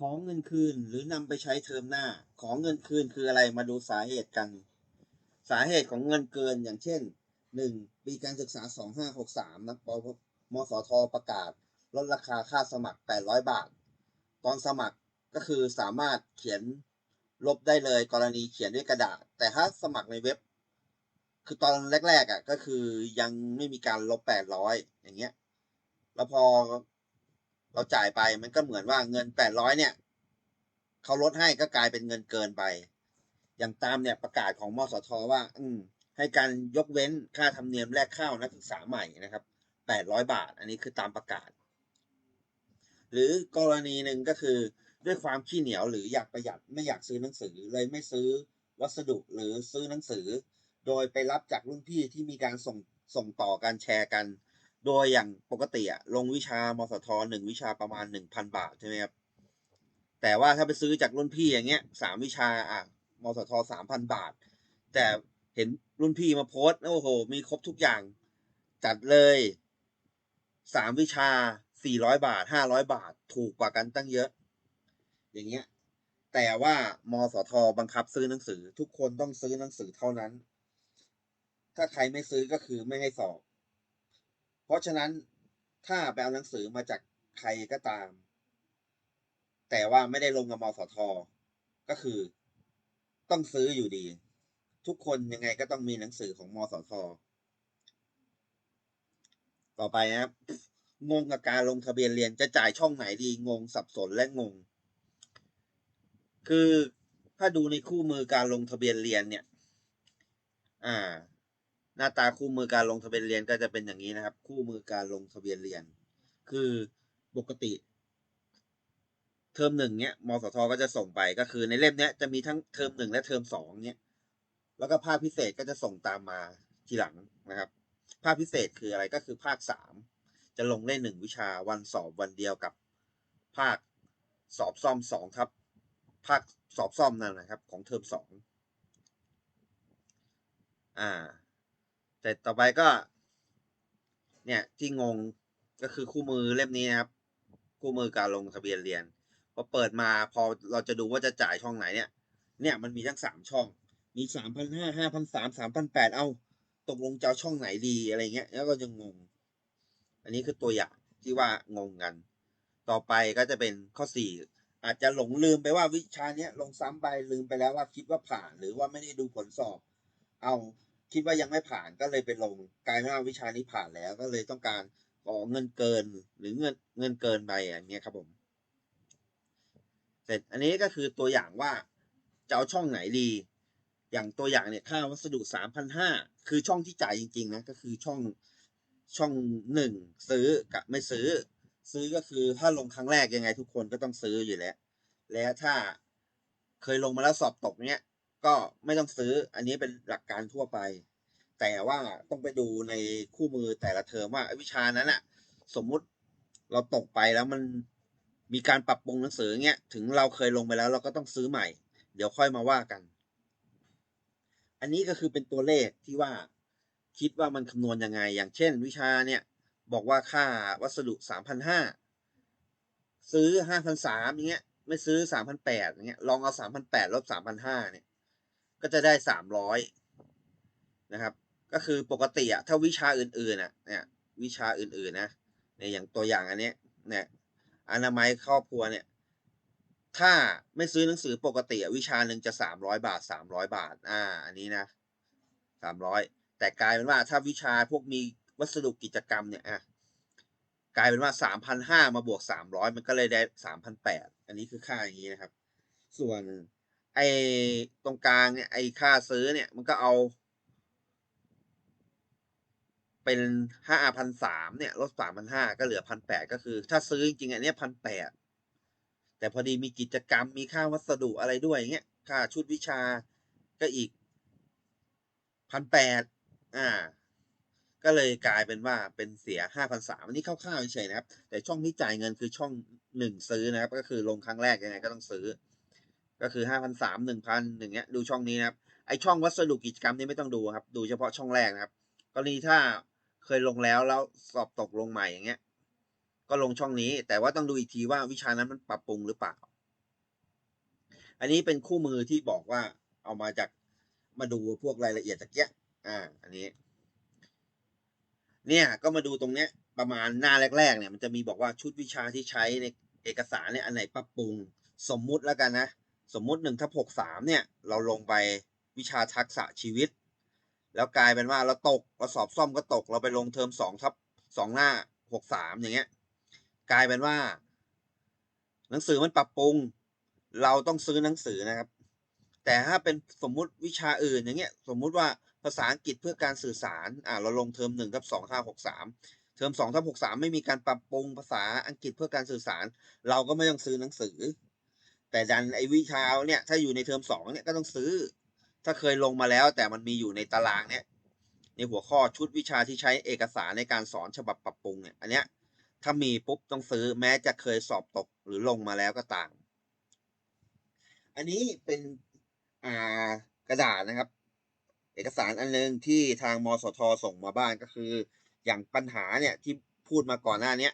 ของเงินคืนหรือนำไปใช้เทอมหน้า ของเงินคืนคืออะไรมาดูสาเหตุกัน สาเหตุของเงินเกินอย่างเช่นหนึ่งปีการศึกษาสองห้าหกสามนะปมสทประกาศ ลดราคาค่าสมัครแปดร้อยบาท ตอนสมัครก็คือสามารถเขียนลบได้เลยกรณีเขียนด้วยกระดาษ แต่ถ้าสมัครในเว็บ คือตอนแรกๆอะก็คือยังไม่มีการลบแปดร้อยอย่างเงี้ย แล้วพอ เราจ่ายไปมันก็เหมือนว่าเงินแปดร้อยเนี่ยเขาลดให้ก็กลายเป็นเงินเกินไป อย่างตามเนี่ยประกาศของมสทว่า อืมให้การยกเว้นค่าธรรมเนียมแรกข้าวนักศึกษาใหม่นะครับแปดร้อยบาท อันนี้คือตามประกาศ หรือกรณีหนึ่งก็คือด้วยความขี้เหนียวหรืออยากประหยัดไม่อยากซื้อหนังสือเลยไม่ซื้อวัสดุหรือซื้อหนังสือ โดยไปรับจากรุ่นพี่ที่มีการส่งส่งต่อการแชร์กัน โดยอย่างปกติอะลงวิชามสทหนึ่งวิชาประมาณหนึ่งพันบาทใช่ไหมครับ แต่ว่าถ้าไปซื้อจากรุ่นพี่อย่างเงี้ยสามวิชาอะมสทสามพันบาท แต่เห็นรุ่นพี่มาโพสต์โอ้โห มีครบทุกอย่าง จัดเลยสามวิชาสี่ร้อยบาทห้าร้อยบาท ถูกกว่ากันตั้งเยอะ อย่างเงี้ย แต่ว่ามสทบังคับซื้อหนังสือ ทุกคนต้องซื้อหนังสือเท่านั้น ถ้าใครไม่ซื้อก็คือไม่ให้สอบ เพราะฉะนั้นถ้าไปเอาหนังสือมาจากใครก็ตาม แต่ว่าไม่ได้ลงกับมสทก็คือ ต้องซื้ออยู่ดี ทุกคนยังไงก็ต้องมีหนังสือของมสทต่อไปนะครับงงกับการลงทะเบียนเรียนจะจ่ายช่องไหนดีงงสับสนและงง คือถ้าดูในคู่มือการลงทะเบียนเรียนเนี่ย อ่า หน้าตาคู่มือการลงทะเบียนเรียนก็จะเป็นอย่างนี้นะครับ คู่มือการลงทะเบียนเรียน คือปกติ เทอมหนึ่งเนี้ยมสทก็จะส่งไปก็คือในเล่มเนี้ยจะมีทั้งเทอมหนึ่งและเทอมสองเนี้ยแล้วก็ภาคพิเศษก็จะส่งตามมาทีหลังนะครับ ภาคพิเศษคืออะไรก็คือภาคสามจะลงได้หนึ่งวิชาวันสอบวันเดียวกับภาคสอบซ่อมสองครับ ภาคสอบซ่อมนั่นนะครับ ของเทอมสองอ่า แต่ต่อไปก็ เนี่ยที่งงก็คือคู่มือเล่มนี้นะครับ คู่มือการลงทะเบียนเรียนพอเปิดมาพอเราจะดูว่าจะจ่ายช่องไหนเนี่ย เนี่ยมันมีทั้งสามช่อง มีสามพันห้าห้าพันสามสามพันแปดเอาตกลงจะช่องไหนดีอะไรเงี้ย แล้วก็จะงง อันนี้คือตัวอย่างที่ว่างงกัน ต่อไปก็จะเป็นข้อสี่อาจจะหลงลืมไปว่าวิชาเนี้ยลงซ้ำไปลืมไปแล้วว่าคิดว่าผ่านหรือว่าไม่ได้ดูผลสอบ เอา คิดว่ายังไม่ผ่านก็เลยไปลงกลายเป็นว่าวิชานี้ผ่านแล้วก็เลยต้องการขอเงินเกินหรือเงินเงินเกินไปอย่างเงี้ยครับผมเสร็จอันนี้ก็คือตัวอย่างว่าจะเอาช่องไหนดี อย่างตัวอย่างเนี่ยค่าวัสดุสามพันห้าคือช่องที่จ่ายจริงๆนะก็คือช่องช่องหนึ่งซื้อกับไม่ซื้อ ซื้อก็คือถ้าลงครั้งแรกยังไงทุกคนก็ต้องซื้ออยู่แล้ว แล้วถ้าเคยลงมาแล้วสอบตกเนี้ย ก็ไม่ต้องซื้อ อันนี้เป็นหลักการทั่วไป แต่ว่าต้องไปดูในคู่มือแต่ละเทอมว่าวิชานั้นอะสมมุติเราตกไปแล้วมันมีการปรับปรุงหนังสือเงี้ยถึงเราเคยลงไปแล้วเราก็ต้องซื้อใหม่ เดี๋ยวค่อยมาว่ากัน อันนี้ก็คือเป็นตัวเลขที่ว่าคิดว่ามันคำนวณยังไง อย่างเช่น วิชาเนี่ยบอกว่าค่าวัสดุสามพันห้าซื้อห้าพันสามอย่างเงี้ย ไม่ซื้อสามพันแปดอย่างเงี้ย ลองเอาสามพันแปดลบสามพันห้าเนี่ย ก็จะได้สามร้อยนะครับ ก็คือปกติอะถ้าวิชาอื่นๆอะเนี่ยวิชาอื่นๆนะเนี่ยอย่างตัวอย่างอันเนี้ยเนี่ยอนามัยครอบครัวเนี่ยถ้าไม่ซื้อหนังสือปกติวิชาหนึ่งจะสามร้อยบาทสามร้อยบาท อ่า อันนี้นะสามร้อยแต่กลายเป็นว่าถ้าวิชาพวกมีวัสดุกิจกรรมเนี่ยอะกลายเป็นว่าสามพันห้ามาบวกสามร้อยมันก็เลยได้สามพันแปดอันนี้คือค่าอย่างนี้นะครับ ส่วน ไอ้ตรงกลางเนี่ยไอ้ค่าซื้อเนี่ยมันก็เอา เป็นห้าพันสามเนี่ยลดสามพันห้าก็เหลือพันแปดก็คือ ถ้าซื้อจริงๆอันนี้พันแปดแต่พอดีมีกิจกรรมมีค่าวัสดุอะไรด้วยอย่างเงี้ยค่าชุดวิชาก็อีกพันแปดอ่า ก็เลยกลายเป็นว่าเป็นเสียห้าพันสามอันนี้คร่าวๆเฉยๆนะครับ แต่ช่องที่จ่ายเงินคือช่องหนึ่งซื้อนะครับ ก็คือลงครั้งแรกยังไงก็ต้องซื้อ ก็คือห้าพันสามหนึ่งพันอย่งเงี้ยดูช่องนี้นะครับไอช่องวัสดุกิจกรรมนี่ไม่ต้องดูครับ ดูเฉพาะช่องแรกนะครับกรณีถ้าเคยลงแล้วแล้วสอบตกลงใหม่อย่างเงี้ย ก็ลงช่องนี้ แต่ว่าต้องดูอีกทีว่าวิชานั้นมันปรับปรุงหรือเปล่า อันนี้เป็นคู่มือที่บอกว่าเอามาจากมาดูพวกรายละเอียดตะเกียอ่า อันนี้ เนี่ยก็มาดูตรงเนี้ย ประมาณหน้าแรกๆเนี่ยมันจะมีบอกว่าชุดวิชาที่ใช้ในเอกสารเนี่ยอันไหนปรับปรุงสมมุติแล้วกันนะ สมมุติหนึ่งทับหกสามเนี่ย เราลงไปวิชาทักษะชีวิต แล้วกลายเป็นว่าเราตกเราสอบซ่อมก็ตก เราไปลงเทอมสองทับสองหน้าหกสามอย่างเงี้ย กลายเป็นว่า หนังสือมันปรับปรุง เราต้องซื้อหนังสือนะครับ แต่ถ้าเป็นสมมุติวิชาอื่นอย่างเงี้ย สมมุติว่าภาษาอังกฤษเพื่อการสื่อสาร อ่าเราลงเทอมหนึ่งทับสองห้าหกสามเทอมสองทับหกสามไม่มีการปรับปรุงภาษาอังกฤษเพื่อการสื่อสาร เราก็ไม่ต้องซื้อหนังสือ แต่ดันไอวิชาเนี่ยถ้าอยู่ในเทอมสองเนี่ยก็ต้องซื้อ ถ้าเคยลงมาแล้วแต่มันมีอยู่ในตารางเนี่ยในหัวข้อชุดวิชาที่ใช้เอกสารในการสอนฉบับปรับปรุงเนี่ยอันเนี้ยถ้ามีปุ๊บต้องซื้อแม้จะเคยสอบตกหรือลงมาแล้วก็ตาม อันนี้เป็นอ่ากระดาษนะครับ เอกสารอันนึงที่ทางมสทส่งมาบ้านก็คือ อย่างปัญหาเนี่ยที่พูดมาก่อนหน้านี้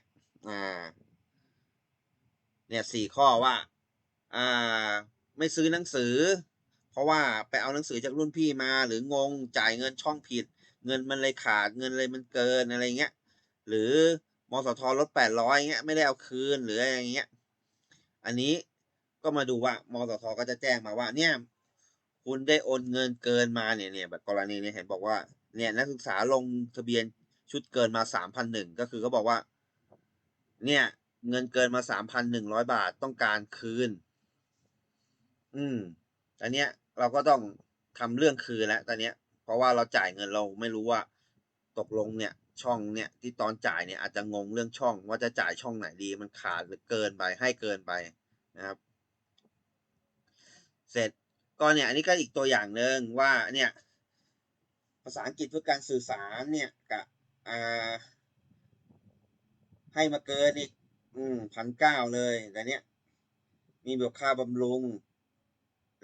อ่าเนี่ยสี่ข้อว่า อ่าไม่ซื้อหนังสือ เพราะว่าไปเอาหนังสือจากรุ่นพี่มา หรืองงจ่ายเงินช่องผิด เงินมันเลยขาดเงินเลยมันเกินอะไรเงี้ยหรือมสทลดแปดร้อยเงี้ยไม่ได้เอาคืนหรืออะไรเงี้ยอันนี้ก็มาดูว่ามสทก็จะแจ้งมาว่าเนี่ยคุณได้โอนเงินเกินมาเนี่ยเนี่ยแบบกรณีเนี่ยเห็นบอกว่าเนี่ยนักศึกษาลงทะเบียนชุดเกินมาสามพันหนึ่งก็คือเขาบอกว่า เนี่ยเงินเกินมาสามพันหนึ่งร้อยบาทต้องการคืน อืมอันเนี้ย เราก็ต้องทำเรื่องคืนแล้วตอนเนี้ย เพราะว่าเราจ่ายเงินเราไม่รู้ว่า ตกลงเนี่ย ช่องเนี่ย ที่ตอนจ่ายเนี่ยอาจจะงงเรื่องช่อง ว่าจะจ่ายช่องไหนดีมันขาดหรือเกินไปให้เกินไปนะครับ เสร็จก็เนี่ย อันนี้ก็อีกตัวอย่างหนึ่งว่า เนี่ย ภาษาอังกฤษเพื่อการสื่อสารเนี่ยกับอ่าให้มาเกินอีก อืมพันเก้าเลยแต่เนี้ยมีบวกค่าบำรุง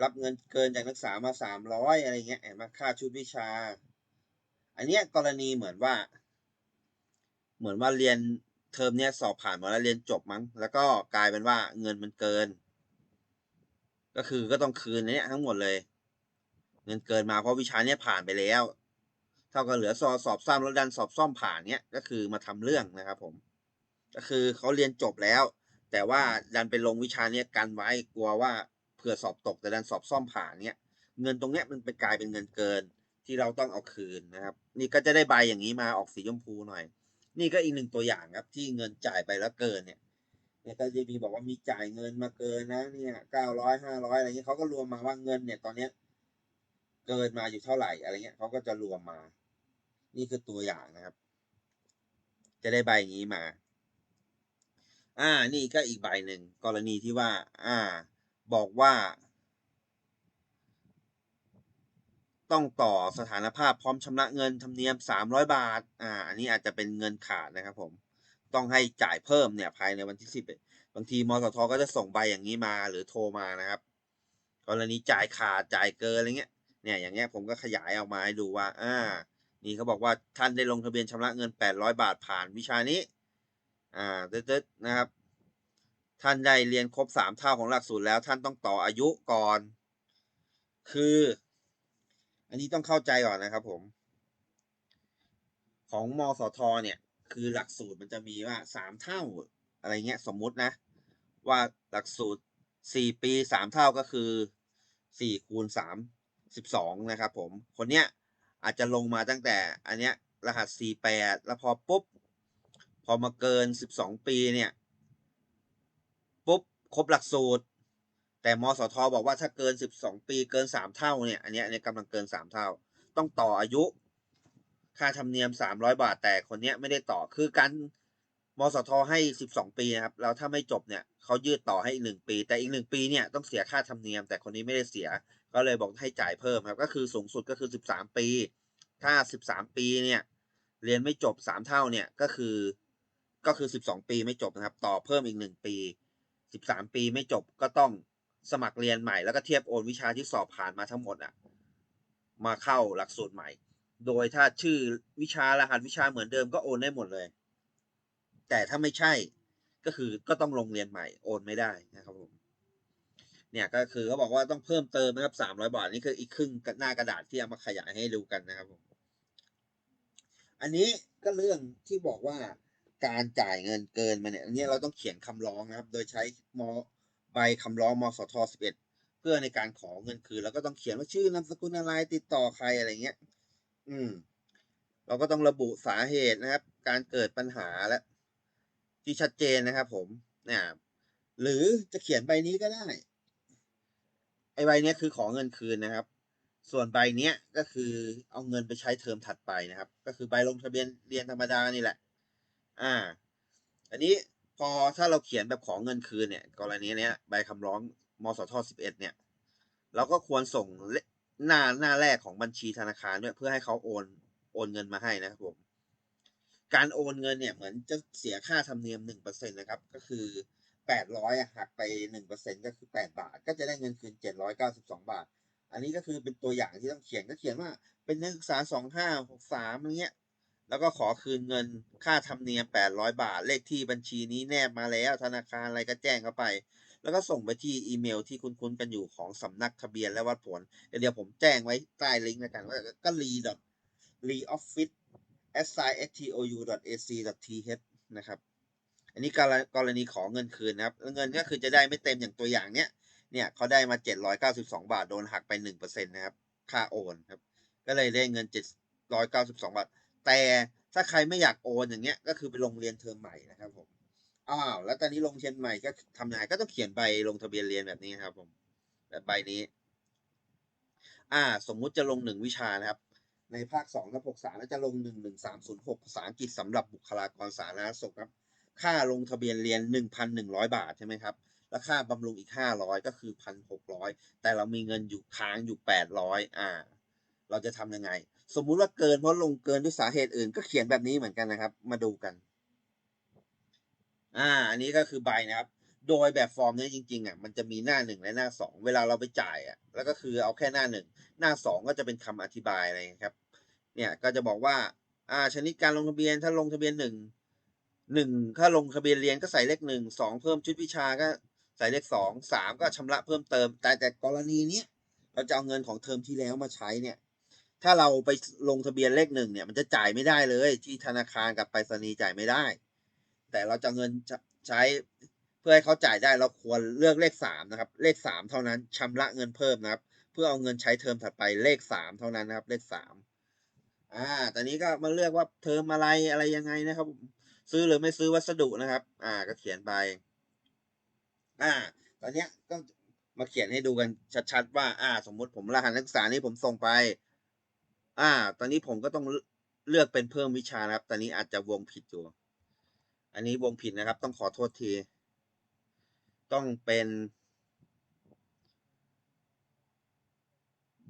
รับเงินเกินจากนักศึกษามาสามร้อยอะไรเงี้ยมาค่าชุดวิชา อันเนี้ยกรณีเหมือนว่า เหมือนว่าเรียนเทอมเนี้ยสอบผ่านมาแล้วเรียนจบมั้ง แล้วก็กลายเป็นว่าเงินมันเกิน ก็คือก็ต้องคืนเนี้ยทั้งหมดเลย เงินเกินมาเพราะวิชาเนี้ยผ่านไปแล้ว เท่ากับเหลือสอบสอบซ่อมแล้วดันสอบซ่อมผ่านเนี้ยก็คือมาทำเรื่องนะครับผม ก็คือเขาเรียนจบแล้ว แต่ว่าดันไปลงวิชาเนี้ยกันไว้กลัวว่า เผื่อสอบตกแต่ดันสอบซ่อมผ่านเนี้ยเงินตรงเนี้ยมันไปกลายเป็นเงินเกินที่เราต้องเอาคืนนะครับ นี่ก็จะได้ใบอย่างนี้มาออกสีชมพูหน่อย นี่ก็อีกหนึ่งตัวอย่างครับ ที่เงินจ่ายไปแล้วเกินเนี่ยเนี่ยก็จะมีบอกว่ามีจ่ายเงินมาเกินนะเนี่ยเก้าร้อยห้าร้อยอะไรเงี้ยเขาก็รวมมาว่าเงินเนี่ยตอนเนี้ยเกินมาอยู่เท่าไหร่อะไรเงี้ยเขาก็จะรวมมา นี่คือตัวอย่างนะครับ จะได้ใบอย่างนี้มา อ่า นี่ก็อีกใบหนึ่งกรณีที่ว่า อ่า บอกว่า ต้องต่อสถานภาพพร้อมชำระเงินธรรมเนียมสามร้อยบาท อ่า อันนี้อาจจะเป็นเงินขาดนะครับ ผม ต้องให้จ่ายเพิ่มเนี่ยภายในวันที่สิบบางทีมสทก็จะส่งใบอย่างนี้มาหรือโทรมานะครับกรณีจ่ายขาดจ่ายเกินอะไรเงี้ย เนี่ยอย่างเงี้ยผมก็ขยายออกมาให้ดูว่า อ่า นี่เขาบอกว่าท่านได้ลงทะเบียนชำระเงินแปดร้อยบาทผ่านวิชานี้ อ่าตึ๊ดๆนะครับ ท่านได้เรียนครบสามเท่าของหลักสูตรแล้วท่านต้องต่ออายุก่อน คือ อันนี้ต้องเข้าใจก่อนนะครับผม ของมสทเนี่ย คือหลักสูตรมันจะมีว่าสามเท่าอะไรเงี้ยสมมุตินะ ว่าหลักสูตรสี่ปีสามเท่าก็คือสี่คูณสามสิบสองนะครับผม คนเนี้ยอาจจะลงมาตั้งแต่ อันเนี้ยรหัสสี่แปดแล้วพอปุ๊บ พอมาเกินสิบสองปีเนี่ย ครบหลักสูตร แต่มสทบอกว่าถ้าเกินสิบสองปีเกินสามเท่าเนี่ยอันเนี้ยอันนี้กำลังเกินสามเท่า ต้องต่ออายุ ค่าธรรมเนียมสามร้อยบาทแต่คนเนี้ยไม่ได้ต่อคือการมสทให้สิบสองปีนะครับแล้วถ้าไม่จบเนี่ยเขายืดต่อให้อีกหนึ่งปี แต่อีกหนึ่งปีเนี่ยต้องเสียค่าธรรมเนียม แต่คนนี้ไม่ได้เสียก็เลยบอกให้จ่ายเพิ่มครับ ก็คือสูงสุดก็คือสิบสามปี ถ้าสิบสามปีเนี่ยเรียนไม่จบสามเท่าเนี่ยก็คือก็คือสิบสองปีไม่จบนะครับ ต่อเพิ่มอีกหนึ่งปี สิบสามปีไม่จบก็ต้องสมัครเรียนใหม่แล้วก็เทียบโอนวิชาที่สอบผ่านมาทั้งหมดอะมาเข้าหลักสูตรใหม่ โดยถ้าชื่อวิชารหัสวิชาเหมือนเดิมก็โอนได้หมดเลย แต่ถ้าไม่ใช่ก็คือก็ต้องลงเรียนใหม่โอนไม่ได้นะครับผมเนี่ยก็คือเขาบอกว่าต้องเพิ่มเติมนะครับสามร้อยบาทนี่คืออีกครึ่งหน้ากระดาษที่เอามาขยายให้ดูกันนะครับผมอันนี้ก็เรื่องที่บอกว่า การจ่ายเงินเกินมาเนี่ยอันนี้เราต้องเขียนคำร้องนะครับ โดยใช้มใบคำร้องมสทสิบเอ็ดเพื่อในการขอเงินคืน แล้วก็ต้องเขียนว่าชื่อนามสกุลอะไรติดต่อใครอะไรเงี้ย อืม เราก็ต้องระบุสาเหตุนะครับ การเกิดปัญหาและ ที่ชัดเจนนะครับ ผมเนี่ยหรือจะเขียนใบนี้ก็ได้ ไอ้ใบนี้คือขอเงินคืนนะครับ ส่วนใบเนี้ยก็คือเอาเงินไปใช้เทอมถัดไปนะครับ ก็คือใบลงทะเบียนเรียนธรรมดานี่แหละ อ่า อันนี้พอถ้าเราเขียนแบบขอเงินคืนเนี่ย กรณีเนี้ยใบคำร้องมสทสิบเอ็ดเนี่ย เราก็ควรส่งหน้าหน้าแรกของบัญชีธนาคารด้วยเพื่อให้เขาโอนโอนเงินมาให้นะครับผมการโอนเงินเนี่ยเหมือนจะเสียค่าธรรมเนียมหนึ่งเปอร์เซ็นนะครับ ก็คือแปดร้อยหักไปหนึ่งเปอร์เซ็นก็คือแปดบาท ก็จะได้เงินคืนเจ็ดร้อยเก้าสิบสองบาท อันนี้ก็คือเป็นตัวอย่างที่ต้องเขียนก็เขียนว่า เป็นนักศึกษาสองห้าหกสามอะไรเงี้ย แล้วก็ขอคืนเงินค่าธรรมเนียมแปดร้อยบาท เลขที่บัญชีนี้แนบมาแล้วธนาคารอะไรก็แจ้งเข้าไป แล้วก็ส่งไปที่อีเมลที่คุ้นๆกันอยู่ของสำนักทะเบียนและวัดผล เดี๋ยวผมแจ้งไว้ใต้ลิงก์แล้วกันว่าก็ re re office s i s t o u ac th นะครับ อันนี้กรณีขอเงินคืนนะครับ เงินก็คือจะได้ไม่เต็มอย่างตัวอย่างเนี้ย เนี่ยเขาได้มา 792 บาทโดนหักไป 1%นะครับ ค่าโอนครับ ก็เลยได้เงิน 792 บาท แต่ถ้าใครไม่อยากโอนอย่างเงี้ย ก็คือไปลงเรียนเทอมใหม่นะครับผมอ้าวแล้วตอนนี้ลงเรียนใหม่ก็ทำยังไงก็ต้องเขียนใบลงทะเบียนเรียนแบบนี้ครับ ผมแบบใบนี้ อ่า สมมุติจะลงหนึ่งวิชานะครับ ในภาคสองกับหกสามจะลงหนึ่งหนึ่งสามศูนย์หกภาษาอังกฤษสำหรับบุคลากรสาธารณสุขครับ ค่าลงทะเบียนเรียนหนึ่งพันหนึ่งร้อยบาทใช่ไหมครับแล้วค่าบำรุงอีกห้าร้อยก็คือพันหกร้อยแต่เรามีเงินอยู่ค้างอยู่แปดร้อยอ่า เราจะทำยังไง สมมุติว่าเกินเพราะลงเกินด้วยสาเหตุอื่น ก็เขียนแบบนี้เหมือนกันนะครับ มาดูกัน อ่า อันนี้ก็คือใบนะครับ โดยแบบฟอร์มเนี้จริงๆอะมันจะมีหน้าหนึ่งและหน้าสองเวลาเราไปจ่ายอะ แล้วก็คือเอาแค่หน้าหนึ่งหน้าสองก็จะเป็นคำอธิบายอะไรครับ เนี่ยก็จะบอกว่า อ่า ชนิดการลงทะเบียนถ้าลงทะเบียนหนึ่งหนึ่งถ้าลงทะเบียนเรียนก็ใส่เลขหนึ่งสองเพิ่มชุดวิชาก็ใส่เลขสองสามก็ชำระเพิ่มเติม แต่แต่กรณีเนี้ยเราจะเอาเงินของเทอมที่แล้วมาใช้เนี่ย ถ้าเราไปลงทะเบียนเลขหนึ่งเนี่ย มันจะจ่ายไม่ได้เลย ที่ธนาคารกับไปรษณีย์จ่ายไม่ได้ แต่เราจะเงินใช้เพื่อให้เขาจ่ายได้เราควรเลือกเลขสามนะครับ เลขสามเท่านั้นชำระเงินเพิ่มนะครับ เพื่อเอาเงินใช้เทอมถัดไปเลขสามเท่านั้นนะครับ เลขสามอ่าตอนนี้ก็มาเลือกว่าเทอมอะไรอะไรยังไงนะครับ ซื้อหรือไม่ซื้อวัสดุนะครับ อ่าก็เขียนไป อ่า ตอนเนี้ยก็มาเขียนให้ดูกันชัดๆว่า อ่า สมมุติผมรหัสนักศึกษานี้ผมส่งไป อ่า ตอนนี้ผมก็ต้องเลือกเป็นเพิ่มวิชานะครับ ตอนนี้อาจจะวงผิดอยู่ อันนี้วงผิดนะครับ ต้องขอโทษที ต้องเป็น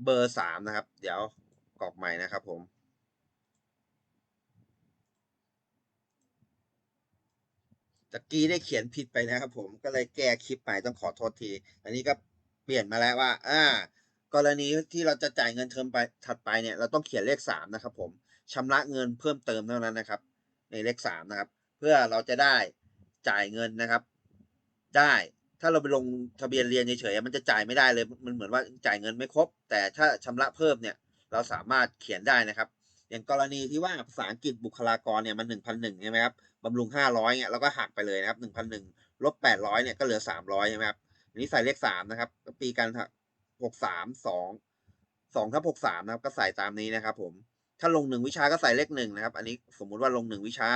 เบอร์สามนะครับ เดี๋ยวกรอกใหม่นะครับผมตะกี้ได้เขียนผิดไปนะครับผมก็เลยแก้คลิปใหม่ต้องขอโทษที อันนี้ก็เปลี่ยนมาแล้วว่า อ่า กรณีที่เราจะจ่ายเงินเทอมไปถัดไปเนี่ยเราต้องเขียนเลขสามนะครับผมชำระเงินเพิ่มเติมเท่านั้นนะครับ ในเลขสามนะครับ เพื่อเราจะได้จ่ายเงินนะครับ ได้ถ้าเราไปลงทะเบียนเรียนเฉยๆมันจะจ่ายไม่ได้เลย มันเหมือนว่าจ่ายเงินไม่ครบ แต่ถ้าชำระเพิ่มเนี่ย เราสามารถเขียนได้นะครับ อย่างกรณีที่ว่าภาษาอังกฤษบุคลากรเนี่ยมันหนึ่งพันหนึ่งใช่ไหมครับบำรุงห้าร้อยเนี่ยเราก็หักไปเลยนะครับหนึ่งพันหนึ่งลบแปดร้อยเนี่ยก็เหลือสามร้อยใช่ไหมครับอันนี้ใส่เลขสามนะครับ ปีการ หกสามสองสองทับหกสามนะครับ ก็ใส่ตามนี้นะครับ ผม ถ้าลงหนึ่งวิชาก็ใส่เลขหนึ่งนะครับ อันนี้สมมุติว่าลงหนึ่งวิชา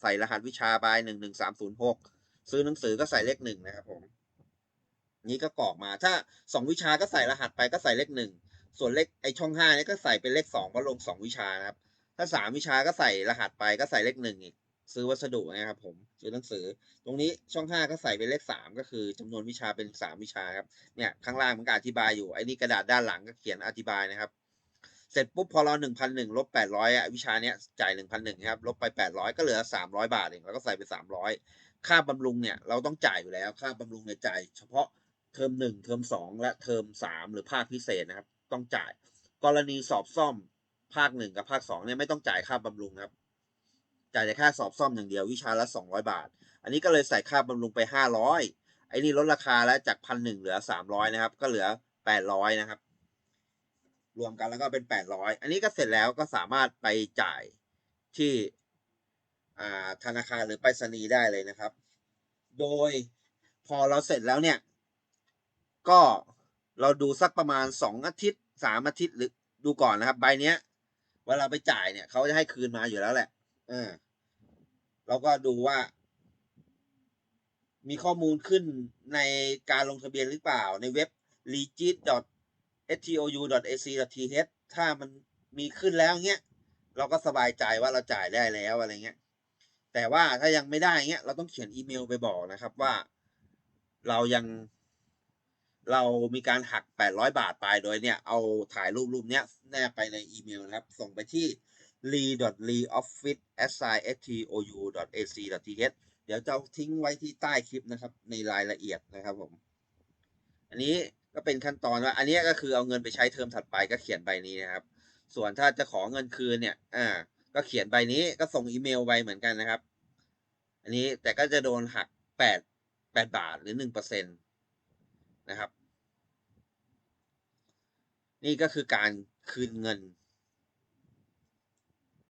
ใส่รหัสวิชาไปหนึ่งหนึ่งสามศูนย์หกซื้อหนังสือก็ใส่เลขหนึ่งนะครับผมนี้ก็กรอกมา ถ้าสองวิชาก็ใส่รหัสไปก็ใส่เลขหนึ่งส่วนเลขไอช่องห้านี่ก็ใส่เป็นเลขสองเพราะลงสองวิชานะครับ ถ้าสามวิชาก็ใส่รหัสไปก็ใส่เลขหนึ่งอีก ซื้อวัสดุนะครับผมซื้อหนังสือ ตรงนี้ช่องห้าก็ใส่เป็นเลขสามก็คือจำนวนวิชาเป็นสามวิชาครับเนี่ยข้างล่างมันก็อธิบายอยู่ไอ้นี่กระดาษด้านหลังก็เขียนอธิบายนะครับ เสร็จปุ๊บพอเราหนึ่งพันหนึ่งลบแปดร้อยอะวิชาเนี้ยจ่ายหนึ่งพันหนึ่งครับลบไปแปดร้อยก็เหลือสามร้อยบาทเองแล้วก็ใส่ไปสามร้อยค่าบำรุงเนี่ยเราต้องจ่ายอยู่แล้วค่าบำรุงเนี่ยจ่ายเฉพาะเทอมหนึ่งเทอมสองและเทอมสามหรือภาคพิเศษนะครับ ต้องจ่าย กรณีสอบซ่อมภาคหนึ่งกับภาคสองเนี่ยไม่ต้องจ่ายค่าบำรุงครับ จ่ายแต่ค่าสอบซ่อมอย่างเดียววิชาละสองร้อยบาท อันนี้ก็เลยใส่ค่าบำรุงไปห้าร้อยไอ้นี่ลดราคาแล้วจากพันหนึ่งเหลือสามร้อยนะครับ ก็เหลือแปดร้อยนะครับ รวมกันแล้วก็เป็นแปดร้อยอันนี้ก็เสร็จแล้วก็สามารถไปจ่ายที่ธนาคารหรือไปรษณีย์ได้เลยนะครับ โดยพอเราเสร็จแล้วเนี่ย ก็เราดูสักประมาณสองอาทิตย์สามอาทิตย์หรือดูก่อนนะครับ ใบเนี้ยเวลาไปจ่ายเนี่ยเขาจะให้คืนมาอยู่แล้วแหละ ออเราก็ดูว่า มีข้อมูลขึ้นในการลงทะเบียนหรือเปล่า ในเว็บ legit stou ac th ถ้ามันมีขึ้นแล้วเงี้ย เราก็สบายใจว่าเราจ่ายได้แล้วอะไรเงี้ย แต่ว่าถ้ายังไม่ได้เงี้ย เราต้องเขียนอีเมลไปบอกนะครับว่าเรายังเรามีการหัก 800 บาทไปโดยเนี่ย เอาถ่ายรูปรูปเนี้ยแนบไปในอีเมลนะครับ ส่งไปที่ l e e l e o f f i c e s i s t o u a c t h เดี๋ยวจะทิ้งไว้ที่ใต้คลิปนะครับ ในรายละเอียดนะครับผม อันนี้ก็เป็นขั้นตอนว่า อันนี้ก็คือเอาเงินไปใช้เทอมถัดไปก็เขียนใบนี้นะครับ ส่วนถ้าจะขอเงินคืนเนี่ย อ่า ก็เขียนใบนี้ก็ส่งอีเมลไปเหมือนกันนะครับ อันนี้แต่ก็จะโดนหักแปดแปดบาทหรือหนึ่งเปอร์เซ็นตนะครับ นี่ก็คือการคืนเงิน